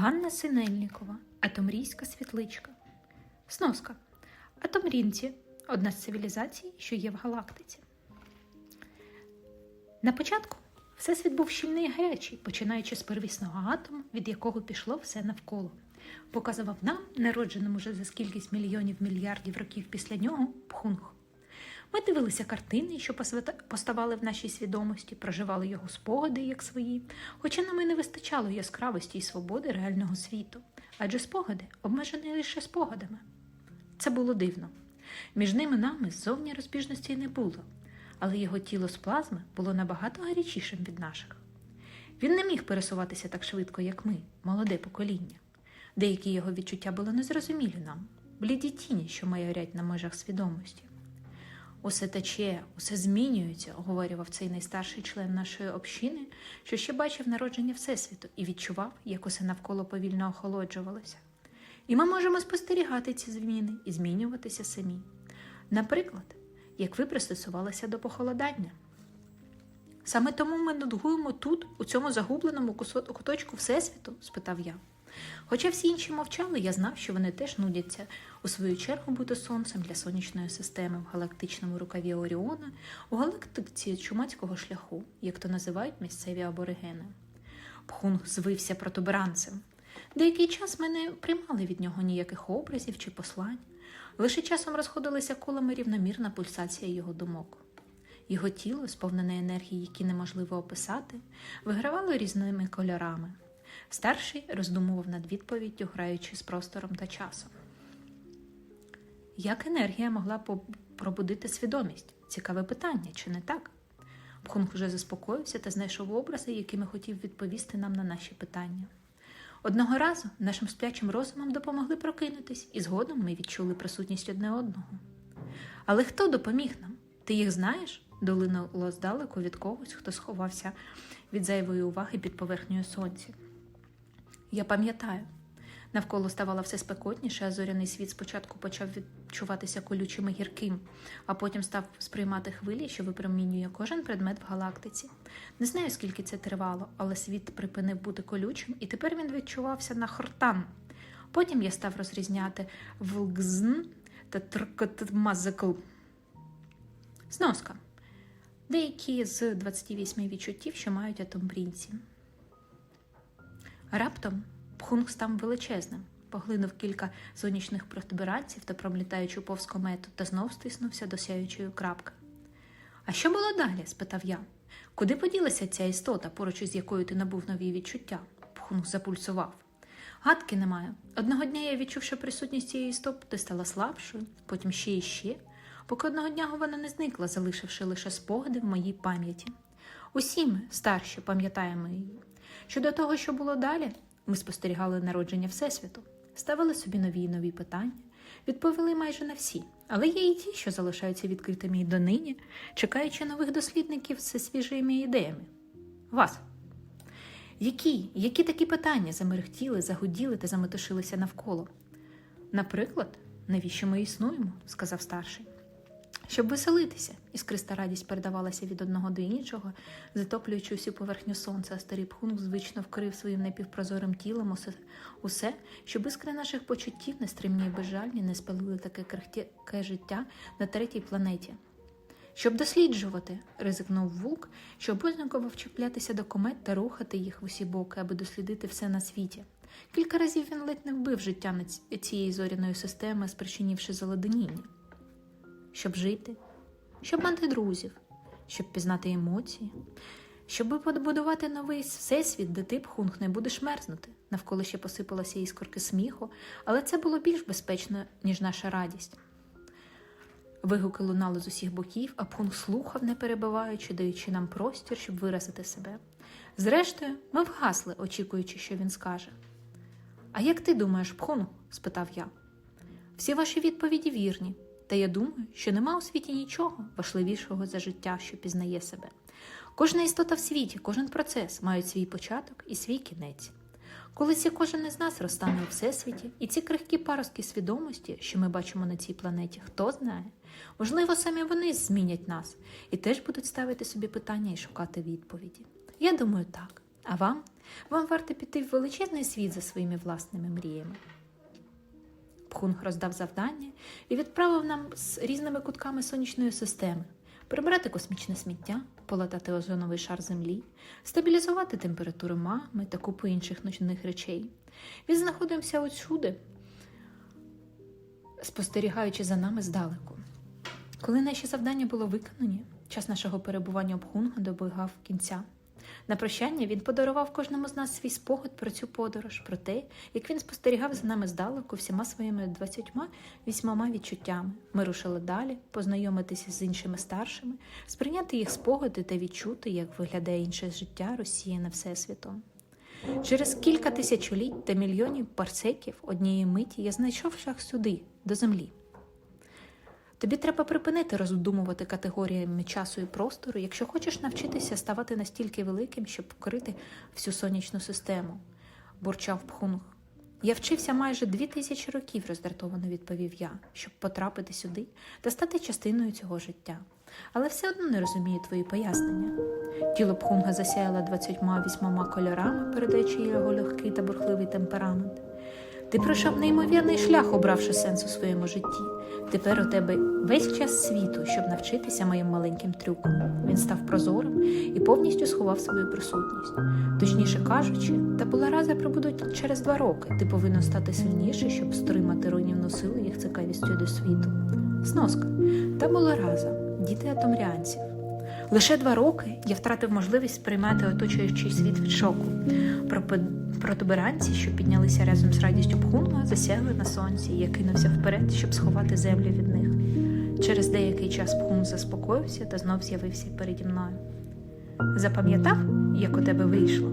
Ганна Синельникова, Атомрійська світличка. Сноска. Атомрінці одна з цивілізацій, що є в галактиці. На початку всесвіт був щільний і гарячий, починаючи з первісного атому, від якого пішло все навколо. Показував нам, народженим уже за скількись мільйонів мільярдів років після нього, пхунг. Ми дивилися картини, що поставали в нашій свідомості, проживали його спогади як свої, хоча нам і не вистачало яскравості і свободи реального світу, адже спогади обмежені лише спогадами. Це було дивно. Між ними нами ззовні розбіжностей не було, але його тіло з плазми було набагато гарячішим від наших. Він не міг пересуватися так швидко, як ми, молоде покоління. Деякі його відчуття були незрозумілі нам, бліді тіні, що майорять на межах свідомості. Усе тече, усе змінюється, говорював цей найстарший член нашої общини, що ще бачив народження Всесвіту і відчував, як усе навколо повільно охолоджувалося. І ми можемо спостерігати ці зміни і змінюватися самі. Наприклад, як ви пристосувалися до похолодання. Саме тому ми нудгуємо тут, у цьому загубленому куточку Всесвіту? спитав я. Хоча всі інші мовчали, я знав, що вони теж нудяться у свою чергу бути сонцем для сонячної системи в галактичному рукаві Оріона, у галактиці чумацького шляху, як то називають місцеві аборигени. Пхунг звився протуберанцем. Деякий час ми не приймали від нього ніяких образів чи послань. Лише часом розходилися колами рівномірна пульсація його думок. Його тіло, сповнене енергії, які неможливо описати, вигравало різними кольорами. Старший роздумував над відповіддю, граючи з простором та часом. Як енергія могла пробудити свідомість? Цікаве питання, чи не так? Пхунг вже заспокоївся та знайшов образи, якими хотів відповісти нам на наші питання. Одного разу нашим сплячим розумом допомогли прокинутись, і згодом ми відчули присутність одне одного. Але хто допоміг нам? Ти їх знаєш? долинуло здалеку від когось, хто сховався від зайвої уваги під поверхнею сонця. Я пам'ятаю. Навколо ставало все спекотніше, а зоряний світ спочатку почав відчуватися колючим і гірким, а потім став сприймати хвилі, що випромінює кожен предмет в галактиці. Не знаю, скільки це тривало, але світ припинив бути колючим, і тепер він відчувався на хортан. Потім я став розрізняти влгзн та тркотмазикл. Сноска. Деякі з 28 відчуттів, що мають атомбрінці. Раптом пхунг став величезним, поглинув кілька сонячних протибиранців та пролітаючи повз комету, та знов стиснувся до сяючої крапки. А що було далі? спитав я. Куди поділася ця істота, поруч із якою ти набув нові відчуття? Пхунг запульсував. Гадки немає. Одного дня я відчув, що присутність цієї істоти стала слабшою, потім ще і ще, поки одного дня вона не зникла, залишивши лише спогади в моїй пам'яті. Усі ми, старші, пам'ятаємо її. Щодо того, що було далі, ми спостерігали народження Всесвіту, ставили собі нові і нові питання, відповіли майже на всі, але є і ті, що залишаються відкритими і донині, чекаючи нових дослідників зі свіжими ідеями. Вас. Які, які такі питання замерехтіли, загуділи та заметушилися навколо? Наприклад, навіщо ми існуємо? сказав старший. Щоб веселитися, іскриста радість передавалася від одного до іншого, затоплюючи всю поверхню сонця, старий пхунг звично вкрив своїм напівпрозорим тілом усе, усе, щоб іскри наших почуттів, нестримні і безжальні, не спалили таке крихке життя на третій планеті. Щоб досліджувати, ризикнув вулк, що обов'язково вчіплятися до комет та рухати їх в усі боки, аби дослідити все на світі. Кілька разів він ледь не вбив життя цієї зоряної системи, спричинивши заледеніння щоб жити, щоб мати друзів, щоб пізнати емоції, щоб побудувати новий всесвіт, де ти пхунг не будеш мерзнути. Навколо ще посипалися іскорки сміху, але це було більш безпечно, ніж наша радість. Вигуки лунали з усіх боків, а пхунг слухав, не перебиваючи, даючи нам простір, щоб виразити себе. Зрештою, ми вгасли, очікуючи, що він скаже. А як ти думаєш, пхунг? спитав я. Всі ваші відповіді вірні, та я думаю, що нема у світі нічого важливішого за життя, що пізнає себе. Кожна істота в світі, кожен процес мають свій початок і свій кінець. Колись і кожен із нас розтане у всесвіті, і ці крихкі паростки свідомості, що ми бачимо на цій планеті, хто знає, можливо, саме вони змінять нас і теж будуть ставити собі питання і шукати відповіді. Я думаю, так. А вам? Вам варто піти в величезний світ за своїми власними мріями. Пхунг роздав завдання і відправив нам з різними кутками сонячної системи прибрати космічне сміття, полатати озоновий шар Землі, стабілізувати температуру магми та купу інших ночних речей. Він знаходився усюди, спостерігаючи за нами здалеку. Коли наші завдання було виконані, час нашого перебування Пхунга добігав кінця. На прощання він подарував кожному з нас свій спогад про цю подорож, про те, як він спостерігав за нами здалеку всіма своїми двадцятьма вісьмома відчуттями. Ми рушили далі, познайомитися з іншими старшими, сприйняти їх спогади та відчути, як виглядає інше життя розсіяне всесвітом. Через кілька тисячоліть та мільйонів парсеків однієї миті я знайшов шлях сюди, до землі. Тобі треба припинити роздумувати категоріями часу і простору, якщо хочеш навчитися ставати настільки великим, щоб покрити всю сонячну систему, бурчав Пхунг. Я вчився майже дві тисячі років, роздратовано відповів я, щоб потрапити сюди та стати частиною цього життя. Але все одно не розумію твої пояснення. Тіло Пхунга засяяло двадцятьма вісьмома кольорами, передаючи його легкий та бурхливий темперамент. Ти пройшов неймовірний шлях, обравши сенс у своєму житті. Тепер у тебе весь час світу, щоб навчитися моїм маленьким трюкам. Він став прозорим і повністю сховав свою присутність. Точніше кажучи, та раза прибудуть через два роки. Ти повинен стати сильніше, щоб стримати руйнівну силу їх цікавістю до світу. Сноска та була раза, діти атомріанців. Лише два роки я втратив можливість приймати оточуючий світ від шоку. Протуберанці, що піднялися разом з радістю Пхунга, засягли на сонці, я кинувся вперед, щоб сховати землю від них. Через деякий час Пхунг заспокоївся та знов з'явився переді мною. Запам'ятав, як у тебе вийшло?